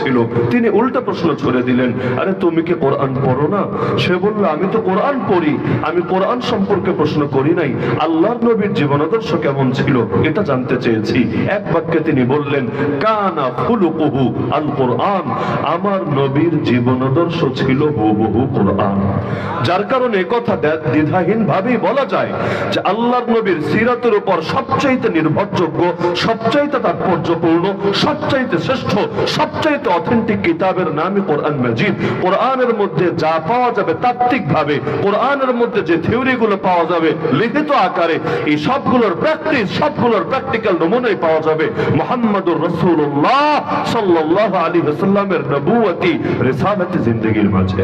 ছিল। তিনি উল্টা প্রশ্ন ছড়ে দিলেন, আরে তুমি কি কোরআন পড়ো না? সে বলল, আমি তো কোরআন পড়ি। আমি কোরআন সম্পর্কে প্রশ্ন করি নাই। আল্লাহর নবীর জীবনাদর্শ কেমন ছিল এটা জানতে চেয়েছি। এক বাক্যে তিনি বললেন, কানা খুলুকুহু আল কোরআন। আমার নবীর জীবনাদর্শ ছিল হুবহু কোরআন। যার কারণে কথা দ্বিধাহীন ভাবেই বলা যায় যে আল্লাহর নবীর সিরাতের উপর সবচাইতে নির্ভরযোগ্য, সবচাইতে তাৎপর্যপূর্ণ, সবচাইতে শ্রেষ্ঠ, সবচাইতে অথেন্টিক কিতাবের নামই কোরআন মাজিদ কোরআনের মধ্যে যা পাওয়া যাবে তাত্ত্বিক ভাবে কোরআনের মধ্যে যে থিওরি গুলো পাওয়া যাবে, লিখিত আকারে, এই সবগুলোর প্র্যাকটিস সবগুলোর প্র্যাকটিক্যাল নমুনাই পাওয়া যাবে মোহাম্মদুর রসুল্লাহ সাল্লাহ আলী হাসাল্লামের নবুয়তি রেসালাতি জিন্দগির মাঝে।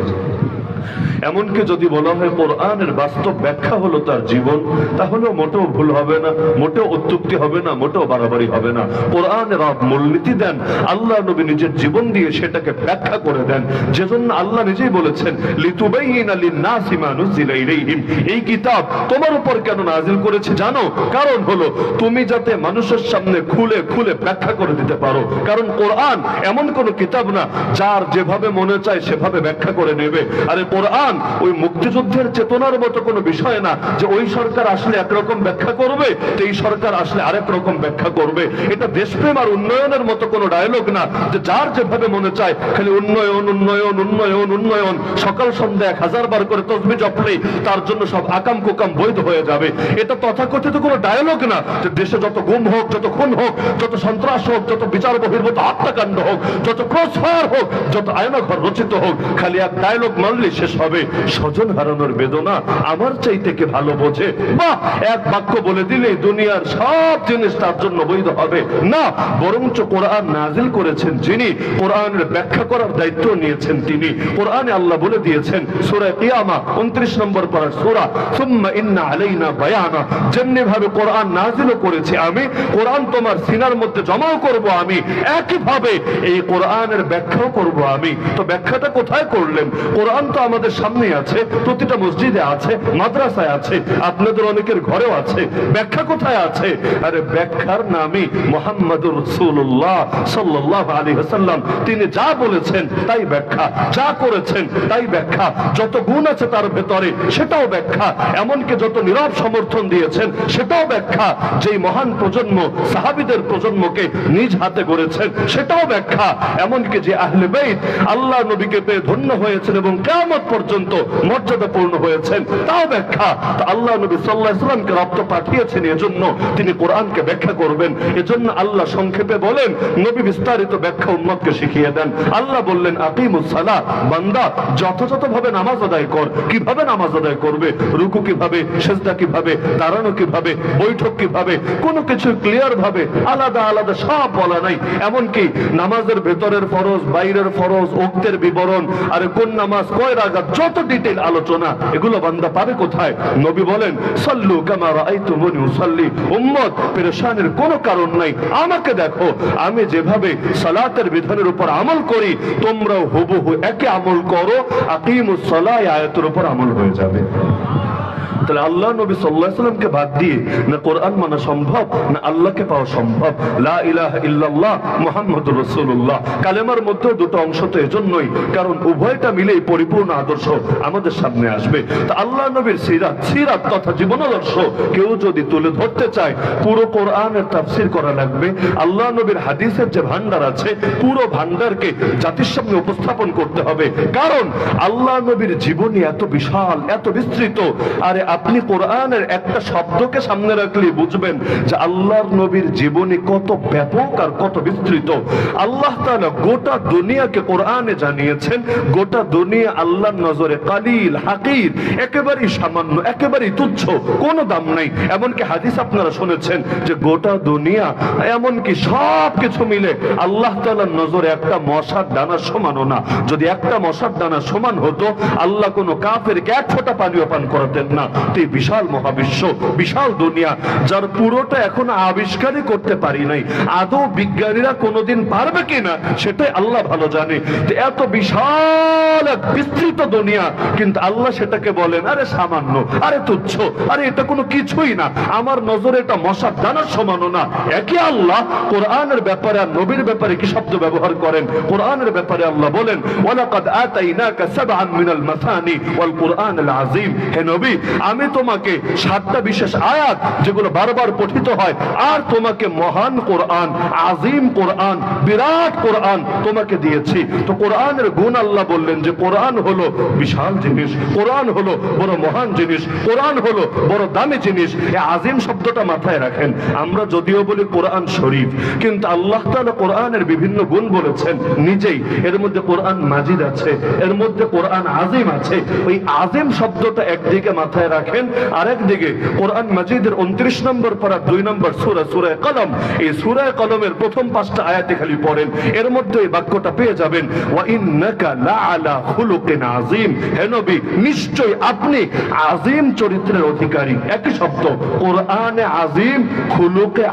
এমনকি যদি বলা হয় কোরআনের বাস্তব ব্যাখ্যা হলো তার জীবন, তাহলেও মোটেও ভুল হবে না, মোটেও অত্যুক্তি হবে না, মোটেও বাড়াবাড়ি হবে না। কোরআনের মূলনীতি দেন, আল্লাহ নবী নিজের জীবন দিয়ে সেটাকে ব্যাখ্যা করে দেন। যেজন্য আল্লাহ নিজেই বলেছেন মা এই কিতাব তোমার উপর কেন নাজিল করেছে জানো? কারণ হলো, তুমি যাতে মানুষের সামনে খুলে খুলে ব্যাখ্যা করে দিতে পারো। কারণ কোরআন এমন কোন কিতাব না, যার যেভাবে মনে চায় সেভাবে ব্যাখ্যা করে নেবে। আরে কোরআন ওই মুক্তিযুদ্ধের চেতনার মতো কোনো বিষয় না যে ওই সরকার আসলে একরকম ব্যাখ্যা করবে এই সরকার আসলে আরেক রকম ব্যাখ্যা করবে। এটা দেশপ্রেম আর উন্নয়নের মতো কোনো ডায়লগ না যে যার যেভাবে মনে চায়, খালি উন্নয়ন উন্নয়ন উন্নয়ন উন্নয়ন, সকাল সন্ধ্যা এক হাজার বার করে তসবি জপলেই তার জন্য সব আকাম কুকাম বৈধ হয়ে যাবে। এটা তথাকথিত কোনো ডায়লগ না যে দেশে যত গুম হোক, যত খুন হোক, যত সন্ত্রাস হোক, যত বিচার বহির্ভূত হত্যাকাণ্ড হোক, যত ক্রসফায়ার হোক, যত আয়নাঘর রচিত হোক, খালি এক ডায়লগ মানলে শেষ হবে। স্বজন হারানোর বেদনা আমার চাইতে কে ভালো বোঝে? বা এক বাক্য বলে দিলে দুনিয়ার সব জিনিস তার জন্য বৈধ হবে। না, বরঞ্চ কোরআন নাজিল করেছেন যিনি, কোরআনের ব্যাখ্যা করার দায়িত্ব নিয়েছেন তিনি। কোরআনে আল্লাহ বলে দিয়েছেন, সূরা কিয়ামা 29 নম্বর পারা সূরা, সুম্মা ইন্না আলাইনা বায়ানা। যেমনি ভাবে কোরআন নাজিল করেছি আমি, কোরআন তোমার সিনার মধ্যে জমাও করব আমি একই ভাবে এই কোরআনের ব্যাখ্যাও করব আমি। তো ব্যাখ্যাটা কোথায় করলেন? কোরআন তো আমাদের সামনেই আছে, প্রতিটা মসজিদে আছে, মাদ্রাসায় আছে, আপনাদের অনেকের ঘরেও আছে, ব্যাখ্যা কোথায় আছে? আরে ব্যাখ্যার নামই মোহাম্মদুর রসুল্লাহ সাল্লাহ আলী হাসাল্লাম তিনি যা বলেছেন তাই ব্যাখ্যা, যা করেছেন তাই ব্যাখ্যা। যত গুণ আছে তার ভেতরে সেটাও ব্যাখ্যা। এমনকি যত নীরব সমর্থন দিয়েছেন সেটাও ব্যাখ্যা। যেই মহান প্রজন্ম, সাহাবিদের প্রজন্মকে নিজ হাতে গড়েছেন সেটাও ব্যাখ্যা। এমনকি যে আহলে বেদ আল্লাহ নবীকে পেয়ে ধন্য হয়েছেন এবং কেমন পর্যন্ত মর্যাদা পূর্ণ হয়েছেন। তাও ব্যাখ্যা আল্লাহ নবী সাল্লাহ ইসলামকে রক্ত পাঠিয়েছেন এজন্য তিনি কোরআনকে ব্যাখ্যা করবেন। এজন্য আল্লাহ সংক্ষেপে বলেন, নবী বিস্তারিত ব্যাখ্যা উম্মতকে শিখিয়ে দেন। আল্লাহ বললেন, আকিমুস সালাহ, বান্দা, যথাযথভাবে নামাজ আদায় কর। কীভাবে নামাজ আদায় করবে? রুকু কীভাবে? সেজদা কীভাবে? দাঁড়ানো কীভাবে? বৈঠক কীভাবে? কোনো কিছু ক্লিয়ার ভাবে? আলাদা আলাদা, সব বলা নাই। এমনকি নামাজের ভেতরের ফরজ, বাইরের ফরজ, উক্তের বিবরণ, আর কোন নামাজ কয় রাগাত যত ডিটেল আলোচনা? এগুলো বান্দা পাবে কোথায়? নবী বলেন, সাল্লু কামা রাআইতুমুনি উসাল্লি। উম্মত, পেরেশানের কোনো কারণ নাই। আমাকে দেখো, আমি যেভাবে সালাতের বিধানের উপর আমল করি, তোমরাও হুবহু একে আমল করো আকিম সালাহ আয়তের উপর আমল হয়ে যাবে। তাহলে আল্লাহ নবী সাল্লাহ সাল্লামকে বাদ দিয়ে না কোরআন মানা সম্ভব, না আল্লাহকে পাওয়া সম্ভব। লা ইলাহা ইল্লাল্লাহ মুহাম্মদুর রাসূলুল্লাহ। কালেমার মধ্যে দুটো অংশ তো এজন্যই, কারণ উভয়টা মিলেই পরিপূর্ণ আদর্শ আমাদের সামনে আসবে। তা আল্লাহ নবীর সিরাত সিরাত তথা জীবনাদর্শ কেউ যদি তুলে ধরতে চায়, পুরো কোরআনের তাফসীর করা লাগবে। আল্লাহ নবীর হাদিসের যে ভান্ডার আছে, পুরো ভান্ডারকে জাতির সামনে উপস্থাপন করতে হবে। কারণ আল্লাহ নবীর জীবনী এত বিশাল, এত বিস্তৃত, আরে আপনি কোরআনের একটা শব্দকে সামনে রাখলে বুঝবেন যে আল্লাহর নবীর জীবনী কত ব্যাপক আর কত বিস্তৃত। আল্লাহ তাআলা গোটা দুনিয়াকে কোরআনে জানিয়েছেন, গোটা দুনিয়া আল্লাহর নজরে কালিল, হাকির, একেবারেই সামান্য, একেবারেই তুচ্ছ, কোনো দাম নাই। এমনকি হাদিস আপনারা শুনেছেন যে গোটা দুনিয়া, এমনকি সব কিছু মিলে আল্লাহ তাআলার নজরে একটা মশার দানা সমানও না। যদি একটা মশার দানা সমান হতো, আল্লাহ কোনো কাফেরকে এক ফোঁটা পানীয় পান করাতেন না। তো এই বিশাল মহাবিশ্ব, বিশাল দুনিয়া, যার পুরোটা এখন আবিষ্কারই করতে পারি নাই। আদৌ বিজ্ঞানীরা কোনোদিন পারবে কিনা, সেটাই আল্লাহ ভালো জানে। এত বিশাল এক বিস্তৃত দুনিয়া, কিন্তু আল্লাহ সেটাকে বলেন, আরে সামান্য, আরে তুচ্ছ, আরে এটা কোনো কিছুই না। আমার নজরে এটা মশার দানার সমানও না। একই আল্লাহ কোরআনের ব্যাপারে আর নবীর ব্যাপারে কি শব্দ ব্যবহার করেন? কোরআনের ব্যাপারে আল্লাহ বলেন, ওয়ালাকাদ আতাইনাকা সাবআন মিনাল মাসানি ওয়াল কুরআনিল আযীম। হে নবী আমি তোমাকে সাতটা বিশেষ আয়াত যেগুলো বারবার পঠিত হয়, আর তোমাকে মহান কোরআন, আজিম কোরআন, বিরাট কোরআন তোমাকে দিয়েছি। তো কোরআনের গুণ আল্লাহ বললেন যে কোরআন হলো বিশাল জিনিস, কোরআন হলো বড় মহান জিনিস, কোরআন হলো বড় দামি জিনিস। এই আজিম শব্দটা মাথায় রাখেন। আমরা যদিও বলি কোরআন শরীফ, কিন্তু আল্লাহ তাআলা কোরআনের বিভিন্ন গুণ বলেছেন নিজেই। এর মধ্যে কোরআন মাজিদ আছে, এর মধ্যে কোরআন আজিম আছে। ওই আজিম শব্দটা একদিকে মাথায় রাখেন। আরেক দিকে কোরআন মাজিদের উনত্রিশ নম্বর পারা দুই নম্বর সুরা সুরায় কলম। এই সুরায় কলমের প্রথম পাঁচটা আয়াতে খালি পড়েন। এর মধ্যে এই বাক্যটা পেয়ে যাবেন নিশ্চয় আপনি চরিত্রের অধিকারী। একই শব্দ, কোরআনে খুলুকে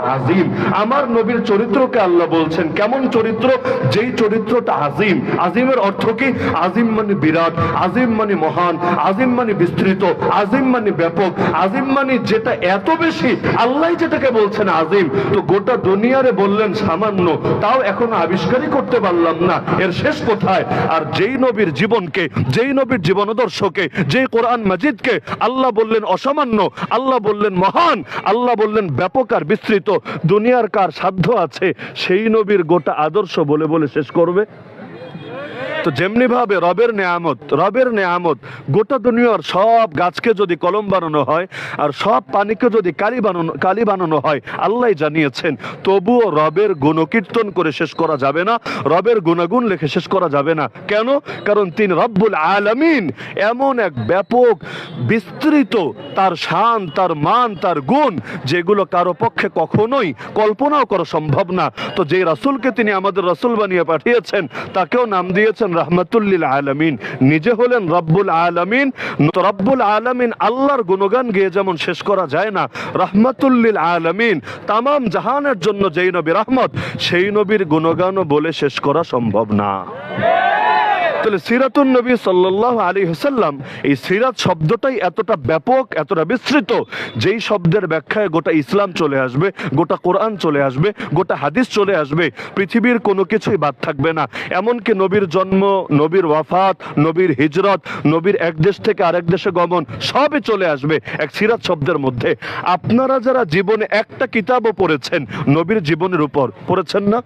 আমার নবীর চরিত্রকে আল্লাহ বলছেন, কেমন চরিত্র? যেই চরিত্রটা আজিম আজিমের অর্থ কি? আজিম মানে বিরাট আজিম মানে মহান আজিম মানে বিস্তৃত আজিম মানে ব্যাপক আজিম মানে যেটা এত বেশি, আল্লাহ যেটাকে বলছেন আজিম। তো গোটা দুনিয়ারে বললেন, সামান্য, তাও এখনও আবিষ্কারই করতে পারলাম না। এর শেষ কোথায়? আর যেই নবীর জীবনকে, যেই নবীর জীবনদর্শকে, যেই কোরআন মাজিদকে আল্লাহ বললেন অসামান্য, আল্লাহ বললেন মহান, আল্লাহ বললেন ব্যাপক আর বিস্তৃত। দুনিয়ার কার সাধ্য আছে, সেই নবীর গোটা আদর্শ বলে বলে শেষ করবে। তো যেমনি ভাবে রবের নেয়ামত রবের নেয়ামত, গোটা দুনিয়ার সব গাছকে যদি কলম বানানো হয় আর সব পানিকে যদি কালি বানানো কালি বানানো হয়, আল্লাহ জানিয়েছেন, তবুও রবের গুণকীর্তন করে শেষ করা যাবে না, রবের গুণাগুণ লিখে শেষ করা যাবে না। কেন? কারণ তিনি রব্বুল আলামিন এমন এক ব্যাপক, বিস্তৃত তার শান, তার মান, তার গুণ, যেগুলো কারও পক্ষে কখনোই কল্পনাও করা সম্ভব না। তো যে রাসূলকে তিনি আমাদের রাসূল বানিয়ে পাঠিয়েছেন, তাকেও নাম দিয়েছেন রাহমাতুল্লিল আলমিন। নিজে হলেন রব্বুল আলমিন। রব্বুল আলমিন আল্লাহর গুণগান গিয়ে যেমন শেষ করা যায় না, রাহমাতুল্লিল আলমিন তামাম জাহানের জন্য যেই নবী রহমত, সেই নবীর গুণগানও বলে শেষ করা সম্ভব না। তাহলে সিরাতুন নবী সাল্লাল্লাহু আলাইহি হাসাল্লাম এই সিরাত শব্দটাই এতটা ব্যাপক, এতটা বিস্তৃত, যেই শব্দের ব্যাখ্যায় গোটা ইসলাম চলে আসবে, গোটা কোরআন চলে আসবে, গোটা হাদিস চলে আসবে, পৃথিবীর কোনো কিছুই বাদ থাকবে না। এমনকি নবীর জন্ম, নবীর ওয়াফাত, নবীর হিজরত, নবীর এক দেশ থেকে আরেক দেশে গমন, সবই চলে আসবে এক সিরাত শব্দের মধ্যে। আপনারা যারা জীবনে একটা কিতাবও পড়েছেন, নবীর জীবনের উপর, পড়েছেন না?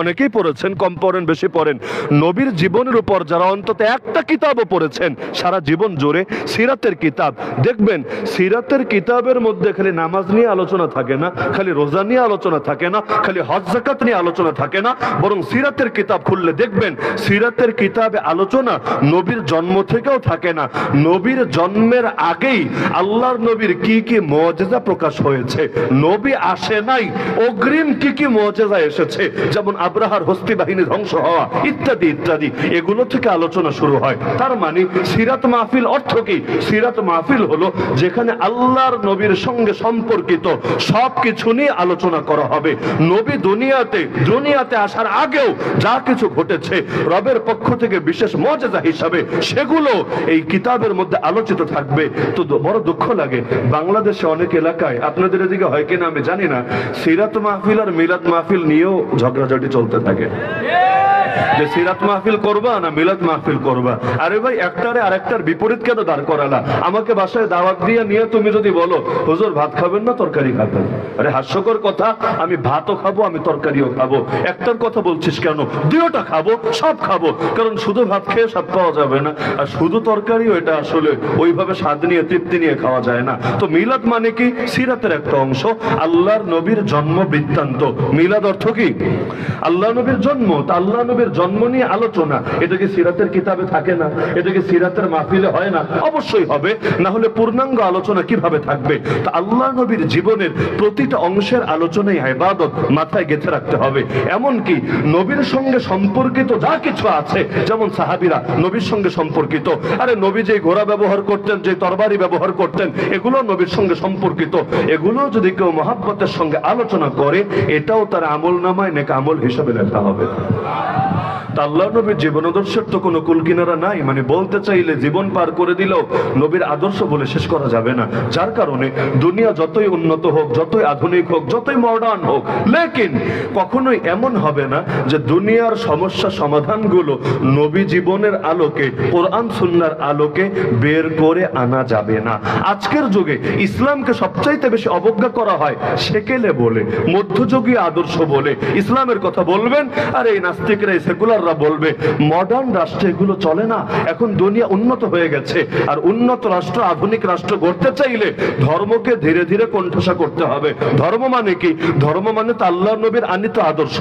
অনেকেই পড়েছেন, কম পড়েন, বেশি পড়েন। নবীর জীবনের উপর যারা অন্তত একটা কিতাবও পড়েছেন, সারা জীবন জুড়ে সিরাতের কিতাব। দেখবেন, সিরাতের কিতাবের মধ্যে খালি নামাজ নিয়ে আলোচনা থাকে না, খালি রোজা নিয়ে আলোচনা থাকে না, খালি হজ জাকাত নিয়ে আলোচনা থাকে না, বরং সিরাতের কিতাব খুললে দেখবেন, সিরাতের কিতাবে আলোচনা নবীর জন্ম থেকেও থাকে না। নবীর জন্মের আগেই আল্লাহর নবীর কি কি মজেজা প্রকাশ হয়েছে, নবী আসে নাই, অগ্রিম কি কি মজেজা এসেছে, যেমন আব্রাহার হস্তি বাহিনী ধ্বংস হওয়া, ইত্যাদি ইত্যাদি। এগুলো থেকে আলোচনা শুরু হয়। তার মানে সিরাত মাহফিল অর্থ কি? সিরাত মাহফিল হলো যেখানে আল্লাহর নবীর সঙ্গে সম্পর্কিত সব কিছু নিয়ে আলোচনা করা হবে। নবী দুনিয়াতে দুনিয়াতে আসার আগেও যা কিছু ঘটেছে, রবের পক্ষ থেকে বিশেষ মর্যাদা হিসাবে সেগুলো এই কিতাবের মধ্যে আলোচিত থাকবে। তো বড় দুঃখ লাগে, বাংলাদেশে অনেক এলাকায়, আপনাদের এদিকে হয় কিনা আমি জানি না, সিরাত মাহফিল আর মিলাদ মাহফিল নিয়েও ঝগড়াঝাটি চলতে থাকে। যে সিরাত মাহফিল করবা না মিলাদ মাহফিল করবা? আরে ভাই, একটারে আরেকটার বিপরীত কেন দাঁড় করালা? আমাকে বাসায় দাওয়াত দিয়ে নিয়ে তুমি যদি বলো, হুজুর, ভাত খাবেন না, তরকারি খাবেন? আরে হাস্যকর কথা, আমি ভাতও খাব, আমি তরকারিও খাব। একটার কথা বলছিস কেন? দুয়োটা খাব, সব খাব। কারণ শুধু ভাত খেয়ে স্বাদ পাওয়া যাবে না। আর শুধু তরকারিও এটা আসলে ওইভাবে স্বাদ নিয়ে, তৃপ্তি নিয়ে খাওয়া যায় না। তো মিলাদ মানে কি? সিরাতের একটা অংশ, আল্লাহর নবীর জন্ম বৃত্তান্ত। মিলাদ অর্থ কি? আল্লাহ নবীর জন্ম, তা আল্লাহ নবী নবীর জন্ম নিয়ে আলোচনা, এটা কি সিরাতের কিতাবে থাকে না? এটা কি সিরাতের মাহফিলে হয় না? অবশ্যই হবে। না হলে পূর্ণাঙ্গ আলোচনা কীভাবে থাকবে? তা আল্লাহ নবীর জীবনের প্রতিটা অংশের আলোচনায় ইবাদত মাথায় গেঁথে রাখতে হবে। এমনকি নবীর সঙ্গে সম্পর্কিত যা কিছু আছে, যেমন সাহাবিরা নবীর সঙ্গে সম্পর্কিত। আরে নবী যে ঘোড়া ব্যবহার করতেন, যে তরবারি ব্যবহার করতেন, এগুলো নবীর সঙ্গে সম্পর্কিত। এগুলো যদি কেউ মহাব্বতের সঙ্গে আলোচনা করে, এটাও তার আমল নামায় নেক আমল হিসাবে লেখা হবে। মানে দুনিয়ার সমস্যা সমাধানগুলো নবী জীবনের আলোকে, কোরআন সুন্নার আলোকে বের করে আনা যাবে না। আজকের যুগে ইসলামকে সবচাইতে বেশি অবজ্ঞা করা হয় সেকেলে বলে, মধ্যযুগীয় আদর্শ বলে। ইসলামের কথা বলবেন, আর এই নাস্তিকরা এই সেকুলাররা বলবে মডার্ন রাষ্ট্র এগুলো চলে না, এখন দুনিয়া উন্নত হয়ে গেছে। আর উন্নত রাষ্ট্র, আধুনিক রাষ্ট্র গড়তে চাইলে ধর্মকে ধীরে ধীরে কণ্ঠসা করতে হবে। ধর্ম মানে কি? ধর্ম মানে তো আল্লাহ নবীর আনিত আদর্শ।